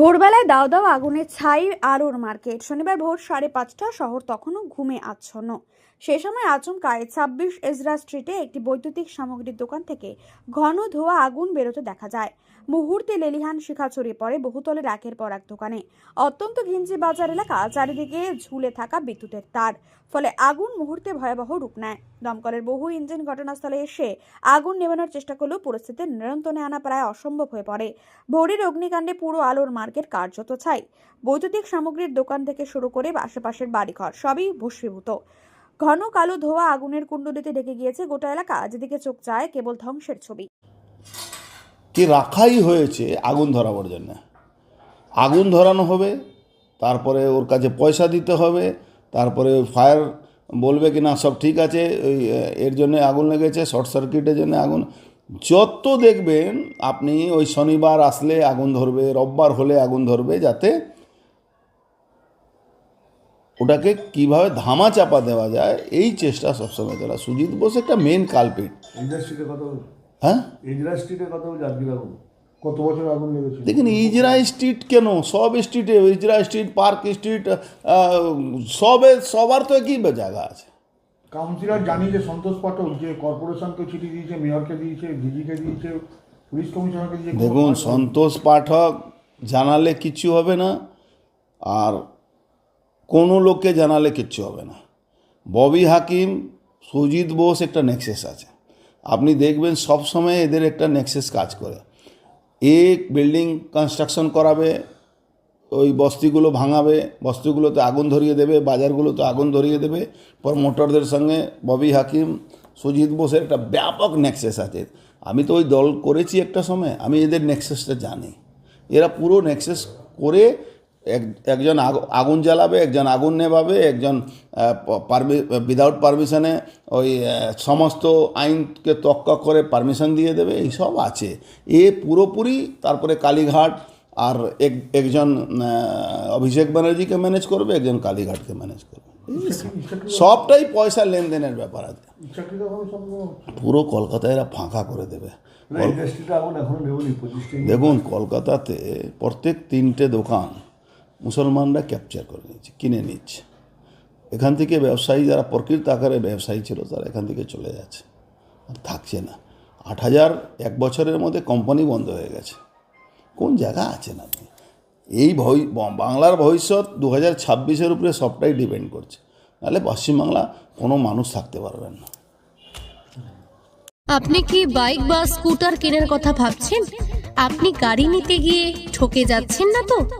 ভোরবেলায় দাও দাও আগুনের ছাই আরোর মার্কেট। শনিবার ভোর সাড়ে পাঁচটা শহর তখনও ঘুমে আচ্ছন্ন। সে সময় আচমকায় ছাব্বিশ এজরা স্ট্রিটে একটি বৈদ্যুতিক সামগ্রীর দোকান থেকে ঘন ধোয়া আগুন বেরোতে দেখা যায়। মুহূর্তে লেলিহান শিখা ছড়িয়ে পড়ে বহুতলের একের পর এক দোকানে। অত্যন্ত ঘিঞ্জি বাজার এলাকা, চারিদিকে ঝুলে থাকা বিদ্যুতের তার, ফলে আগুন মুহূর্তে ভয়াবহ রূপ নেয়। দমকলের বহু ইঞ্জিন ঘটনাস্থলে এসে আগুন নেভানোর চেষ্টা করলেও পরিস্থিতি নিয়ন্ত্রণে আনা প্রায় অসম্ভব হয়ে পড়ে। ভোরের অগ্নিকাণ্ডে পুরো আলোর মার্কেট কার্যত ছাই। বৈদ্যুতিক সামগ্রীর দোকান থেকে শুরু করে আশেপাশের বাড়িঘর সবই ভস্মীভূত। ঘন কালো ধোয়া আগুনের কুণ্ডলিতে ঢেকে গিয়েছে গোটা এলাকা। যেদিকে চোখ চায় কেবল ধ্বংসের ছবি। কি রাখাই হয়েছে আগুন ধরাবার জন্য? আগুন ধরানো হবে, তারপরে ওর কাছে পয়সা দিতে হবে, তারপরে ফায়ার বলবে কি না সব ঠিক আছে, ওই এর জন্য আগুন লেগেছে, শর্ট সার্কিটের জন্য আগুন। যত দেখবেন, আপনি ওই শনিবার আসলে আগুন ধরবে, রোববার হলে আগুন ধরবে, যাতে ওটাকে কীভাবে ধামা চাপা দেওয়া যায় এই চেষ্টা সবসময় চলা। সুজিত বোস একটা মেন কালপিট ইন্ডাস্ট্রিতে কত হ্যাঁ? ইন্ডাস্ট্রিতে কত আগুন কত বছর আগুন লেগেছিল? দেখুন ইজরা স্ট্রিট কেন? সব স্ট্রিটে ইজরা স্ট্রিট পার্ক স্ট্রিট সবে সবার তো একই জায়গা আছে। কাউন্সিলর জানিয়েছে সন্তোষ পাঠক যে কর্পোরেশনকে চিঠি দিয়েছে মেয়রকে দিয়েছে ডিজিকে দিয়েছে পুলিশ কমিশনারকে দিয়েছে। দেখুন সন্তোষ পাঠক জানালে কিছু হবে না আর কোনো লোককে জানালে কিচ্ছু হবে না। ববি হাকিম, সুজিত বোস একটা নেক্সেস আছে। আপনি দেখবেন সব সময় এদের একটা নেক্সেস কাজ করে। এক বিল্ডিং কনস্ট্রাকশন করাবে, ওই বস্তিগুলো ভাঙাবে, বস্তিগুলোতে আগুন ধরিয়ে দেবে, বাজারগুলোতে আগুন ধরিয়ে দেবে। প্রমোটরদের সঙ্গে ববি হাকিম, সুজিত বোসের একটা ব্যাপক নেক্সেস আছে। আমি তো ওই দল করেছি একটা সময়, আমি এদের নেক্সেসটা জানি। এরা পুরো নেক্সেস করে এক একজন আগ- আগুন জ্বালাবে একজন আগুন নেভাবে একজন পারমি উইদাউট পারমিশনে ওই সমস্ত আইনকে তক্কা করে পারমিশন দিয়ে দেবে এইসব আছে। এ পুরোপুরি তারপরে কালীঘাট আর এক একজন অভিষেক ব্যানার্জিকে ম্যানেজ করবে একজন কালীঘাটকে ম্যানেজ করবে। সবটাই পয়সা লেনদেনের ব্যাপার আছে। পুরো কলকাতায় এরা ফাঁকা করে দেবে। দেখুন কলকাতাতে প্রত্যেক তিনটে দোকান মুসলমানরা ক্যাপচার করে নিচ্ছে কিনে নিচ্ছে এখান থেকে ব্যবসায়ী যারা প্রকৃত আকারে ব্যবসায়ী ছিল, তারা এখান থেকে চলে যাচ্ছে। আর থাকছে না। আট হাজার এক বছরের মধ্যে কোম্পানি বন্ধ হয়ে গেছে। কোন জায়গা আছেন আপনি এই ভবি বাংলার ভবিষ্যৎ দু হাজার ছাব্বিশের উপরে সবটাই ডিপেন্ড করছে। নাহলে পশ্চিমবাংলা কোনো মানুষ থাকতে পারবেন না। আপনি কি বাইক বা স্কুটার কেনার কথা ভাবছেন? আপনি গাড়ি নিতে গিয়ে ঠকে যাচ্ছেন না তো?